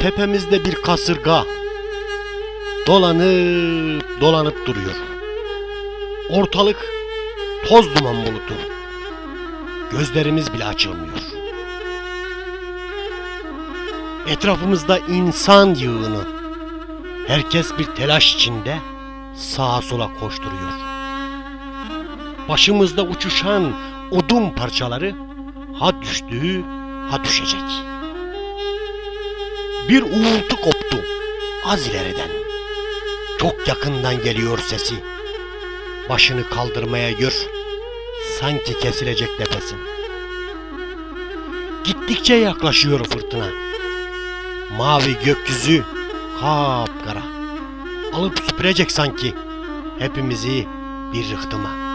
Tepemizde bir kasırga dolanıp dolanıp duruyor. Ortalık toz duman bulutu. Gözlerimiz bile açılmıyor. Etrafımızda insan yığını. Herkes bir telaş içinde sağa sola koşturuyor. Başımızda uçuşan odun parçaları ha düştü ha düşecek. Bir uğultu koptu az ileriden. Çok yakından geliyor sesi. Başını kaldırmaya gör. Sanki kesilecek nefesin. Gittikçe yaklaşıyor fırtına. Mavi gökyüzü kapkara. Alıp süpürecek sanki hepimizi bir rıhtıma.